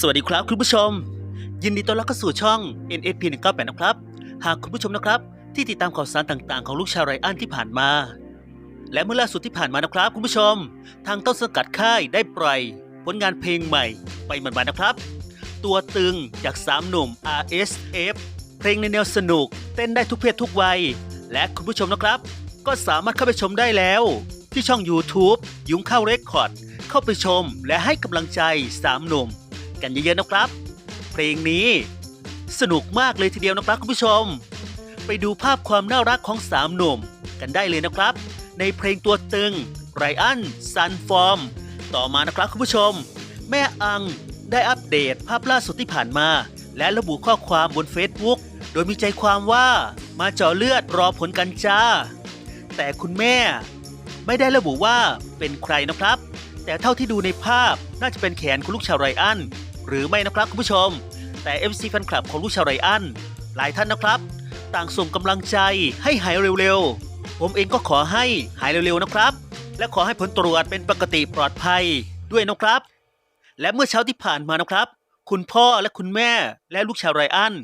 สวัสดีครับคุณผู้ชม ยินดีต้อนรับเข้าสู่ช่อง NSP 198นะครับ หากคุณผู้ชมนะครับ ที่ติดตามข่าวสารต่างๆ ของลูกชาวไรอันที่ผ่านมา และเมื่อล่าสุดที่ผ่านมานะครับ คุณผู้ชม ทางต้นสังกัดค่ายได้ปล่อยผลงานเพลงใหม่ไปหมาดๆนะครับ ตัวตึงจาก 3 หนุ่ม RSF เพลงในแนวสนุก เต้นได้ทุกเพศทุกวัย และคุณผู้ชมนะครับ ก็สามารถเข้าไปชมได้แล้ว ที่ช่อง YouTube ยุ้งข้าวเรคคอร์ดเข้าไปชมและให้กำลังใจ 3 หนุ่ม กันเยอะๆนะครับ เพลงนี้สนุกมากเลยทีเดียวนะครับคุณผู้ชม ไปดูภาพความน่ารักของ3หนุ่มกันได้เลยนะครับ ในเพลงตัวตึงไรอันซันฟอร์มต่อมานะครับคุณผู้ชม แม่อังได้อัปเดตภาพล่าสุดที่ผ่านมา และระบุข้อความบน Facebook โดยมีใจความว่ามาเจาะเลือดรอผลกันจ้า แต่คุณแม่ไม่ได้ระบุว่าเป็นใครนะครับ แต่เท่าที่ดูในภาพน่าจะเป็นแขนคุณลูกชาวไรอัน หรือไม่นะครับคุณผู้ชม แต่ MC แฟนคลับของลูกชาวไรอันหลายท่านนะครับ ต่างส่งกำลังใจให้หายเร็วๆ ผมเองก็ขอให้หายเร็วๆนะครับ และขอให้ผลตรวจเป็นปกติปลอดภัยด้วยนะครับ และเมื่อเช้าที่ผ่านมานะครับ คุณพ่อและคุณแม่และลูกชาวไรอัน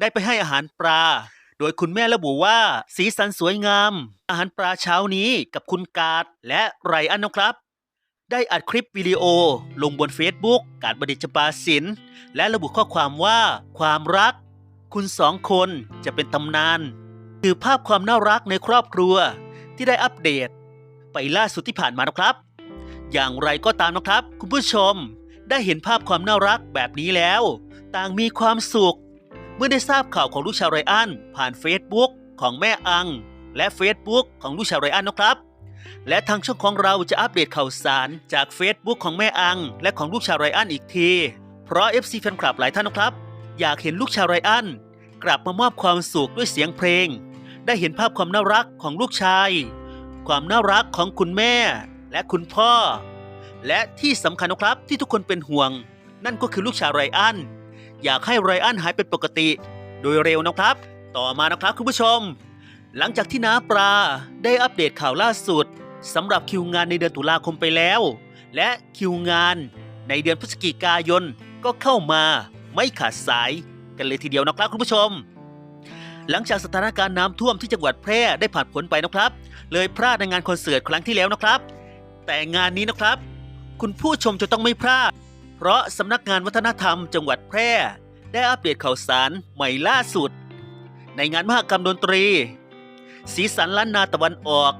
ได้ไปให้อาหารปลา โดยคุณแม่ระบุว่าสีสันสวยงาม อาหารปลาเช้านี้กับคุณกาดและไรอันนะครับ ได้อัดคลิปวิดีโอลงบน Facebook กาดบดิจปาสิน และระบุข้อความว่าความรัก คุณสองคนจะเป็นตำนาน คือภาพความน่ารักในครอบครัวที่ได้อัปเดต ไปล่าสุดที่ผ่านมานะครับ อย่างไรก็ตามนะครับ คุณผู้ชมได้เห็นภาพความน่ารักแบบนี้แล้ว ต่างมีความสุข เมื่อได้ทราบข่าวของลูกชาวไรอันผ่าน Facebook ของแม่อัง และ Facebook ของลูกชาวไรอันนะครับ และทางช่องของเราจะอัปเดตข่าวสารจาก Facebook ของแม่อัง และของลูกชาวไรอันอีกที เพราะ FC แฟนคลับหลายท่านนะครับ อยากเห็นลูกชาวไรอัน กลับมามอบความสุขด้วยเสียงเพลง ได้เห็นภาพความน่ารักของลูกชาย ความน่ารักของคุณแม่ และคุณพ่อ และที่สำคัญนะครับที่ทุกคนเป็นห่วง นั่นก็คือลูกชาวไรอัน อยากให้ไรอันหายเป็นปกติ โดยเร็วนะครับ ต่อมานะครับคุณผู้ชม หลังจากที่น้าปลาได้อัปเดตข่าวล่าสุดสำหรับคิวงานในเดือนตุลาคมไปแล้ว และคิวงานในเดือนพฤศจิกายนก็เข้ามาไม่ขาดสายกันเลยทีเดียวนะครับคุณผู้ชม หลังจากสถานการณ์น้ำท่วมที่จังหวัดแพร่ได้ผ่านพ้นไปนะครับ เลยพลาดในงานคอนเสิร์ตครั้งที่แล้วนะครับ แต่งานนี้นะครับ คุณผู้ชมจะต้องไม่พลาด เพราะสำนักงานวัฒนธรรม จังหวัดแพร่ ได้อัปเดตข่าวสารใหม่ล่าสุด ในงานมหกรรมดนตรี สีสันล้านนาตะวันออก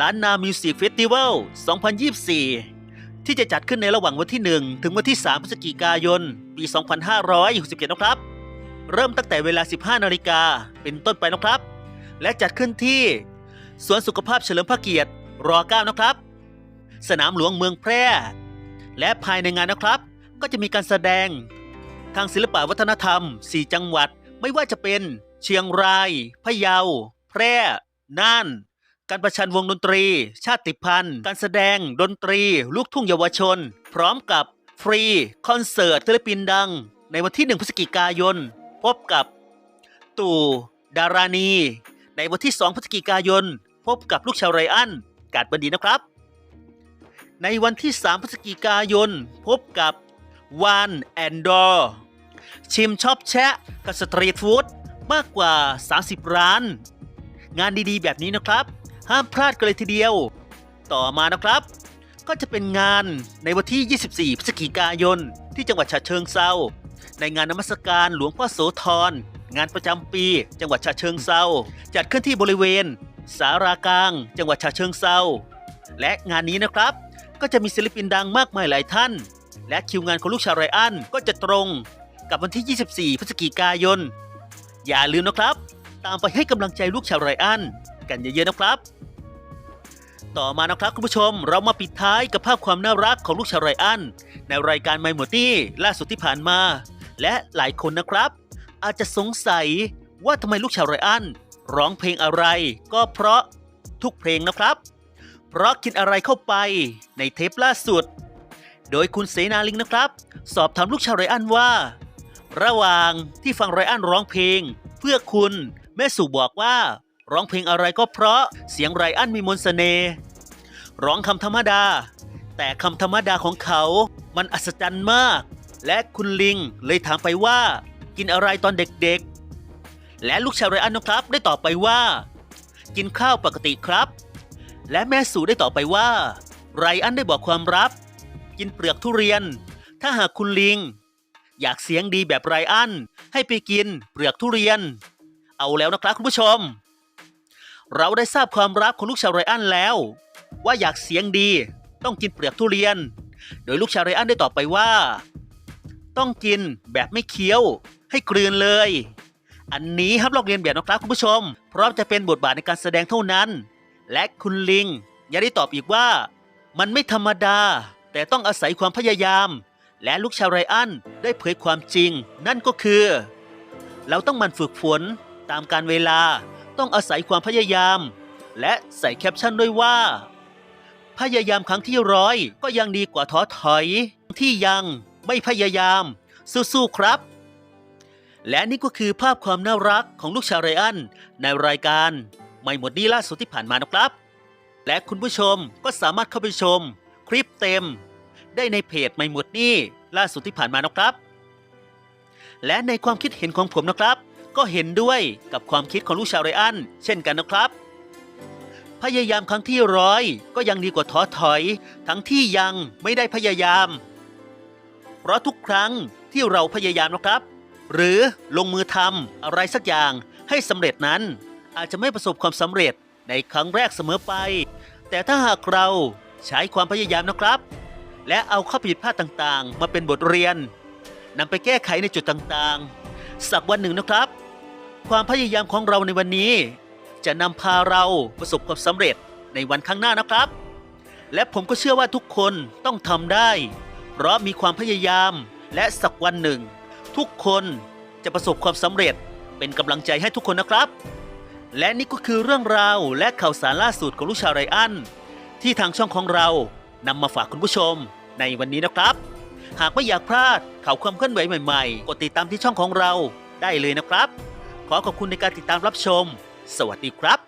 ล้านนามิวสิกเฟสติวัล 2024 ที่จะจัดขึ้นในระหว่างวันที่ 1 ถึงวันที่ 3 พฤศจิกายน ปี 2567 นะครับ เริ่มตั้งแต่เวลา 15 นาฬิกาเป็นต้นไปนะครับ และจัดขึ้นที่ สวนสุขภาพเฉลิมพระเกียรติร9นะครับ สนามหลวงเมืองแพร่ และภายในงานนะครับ ก็จะมีการแสดง ทางศิลปวัฒนธรรม 4 จังหวัด ไม่ว่าจะเป็นเชียงราย พะเยา แพร่น่านการประชันวงดนตรี ชาติพันธุ์ การแสดง ดนตรี ลูกทุ่งเยาวชน พร้อมกับฟรี คอนเสิร์ตศิลปินดัง ในวันที่ 1 พฤศจิกายน พบกับ ตู่ ดารานี ในวันที่ 2 พฤศจิกายน พบกับลูกชาวไรอัน กาดบันดีนะครับ ในวันที่ 3 พฤศจิกายน พบกับวานแอนดอร์ชิมชอบแชะกับสตรีทฟู้ดมากกว่า 30 ร้าน งานดีๆ แบบนี้นะครับ ห้ามพลาดกันเลยทีเดียว ต่อมานะครับ ก็จะเป็นงานในวันที่ 24 พฤศจิกายน ที่จังหวัดฉะเชิงเซาในงานนมัสการหลวงพ่อโสธรงานประจำปี จังหวัดฉะเชิงเซาจัดขึ้นที่บริเวณ สารากลาง จังหวัดฉะเชิงเซาและงานนี้นะครับ ก็จะมีศิลปินดังมากมายหลายท่าน และคิวงานของลูกชาวไรอันก็จะตรงกับวันที่ 24 พฤศจิกายน อย่าลืมนะครับ ตามไปให้กำลังใจลูกชาวไรอัน กันเยอะๆนะครับ ต่อมานะครับคุณผู้ชมเรามาปิดท้ายกับภาพความน่ารักของลูกชาวไรอัน ในรายการไมโมตี้ล่าสุดที่ผ่านมา และหลายคนนะครับ อาจจะสงสัยว่าทำไมลูกชาวไรอัน ร้องเพลงอะไร ก็เพราะทุกเพลงนะครับ เพราะกินอะไรเข้าไปในเทปล่าสุด โดยคุณเสนาลิงนะครับ สอบถามลูกชาวไรอันว่า ระหว่างที่ฟังไรอันร้องเพลง เพื่อคุณ แม่สู่บอกว่า ร้องเพลงอะไรก็เพราะเสียงไรอันมีมนต์เสน่ห์ร้องคำธรรมดา แต่คำธรรมดาของเขามันอัศจรรย์มาก และคุณลิงเลยถามไปว่า กินอะไรตอนเด็กๆ และลูกชายไรอันนะครับได้ตอบไปว่า กินข้าวปกติครับ และแม่สูได้ตอบไปว่า ไรอันได้บอกความลับ กินเปลือกทุเรียน ถ้าหากคุณลิง อยากเสียงดีแบบไรอันให้ไปกินเปลือกทุเรียน เอาแล้วนะครับคุณผู้ชม เราได้ทราบความรักของลูกชาวไรอันแล้ว ว่าอยากเสียงดี ต้องกินเปลือกทุเรียน โดยลูกชาวไรอันได้ตอบไปว่า ต้องกินแบบไม่เคี้ยว ให้กลืนเลย อันนี้ห้ามลอกเรียนแบบนะครับคุณผู้ชม เพราะจะเป็นบทบาทในการแสดงเท่านั้น และคุณลิงยังได้ตอบอีกว่า มันไม่ธรรมดา แต่ต้องอาศัยความพยายาม และลูกชาวไรอันได้เผยความจริง นั่นก็คือ เราต้องมันฝึกฝน ตามการเวลาต้องอาศัยความพยายาม และใส่แคปชั่นด้วยว่า พยายามครั้งที่ร้อยก็ยังดีกว่าท้อถอย ที่ยังไม่พยายาม สู้ๆครับ และนี่ก็คือภาพความน่ารักของลูกชาวไรอันในรายการไม่หมดนี้ล่าสุดที่ผ่านมานะครับ และคุณผู้ชมก็สามารถเข้าไปชม คลิปเต็ม ได้ในเพจไม่หมดนี้ล่าสุดที่ผ่านมานะครับ และในความคิดเห็นของผมนะครับ ก็เห็นด้วยกับความคิดของลูกชาวไรอันเช่นกันนะครับ พยายามครั้งที่ร้อยก็ยังดีกว่าท้อถอย ทั้งที่ยังไม่ได้พยายาม เพราะทุกครั้งที่เราพยายามนะครับ หรือลงมือทำอะไรสักอย่างให้สำเร็จนั้น อาจจะไม่ประสบความสำเร็จในครั้งแรกเสมอไป แต่ถ้าหากเราใช้ความพยายามนะครับ และเอาข้อผิดพลาดต่างๆ มาเป็นบทเรียนนำไปแก้ไขในจุดต่างๆ สักวันหนึ่งนะครับ ความพยายามของเราในวันนี้ จะนำพาเราประสบความสำเร็จในวันข้างหน้านะครับ และผมก็เชื่อว่าทุกคนต้องทำได้ เพราะมีความพยายามและสักวันหนึ่ง ทุกคนจะประสบความสำเร็จเป็นกำลังใจให้ทุกคนนะครับ และนี่ก็คือเรื่องราวและข่าวสารล่าสุดของลูกชาวไรอัน ที่ทางช่องของเรานำมาฝากคุณผู้ชมในวันนี้นะครับ หากไม่อยากพลาดข่าวความเคลื่อนไหวใหม่ ๆ กดติดตามที่ช่องของเราได้เลยนะครับ ขอขอบคุณในการติดตามรับชม สวัสดีครับ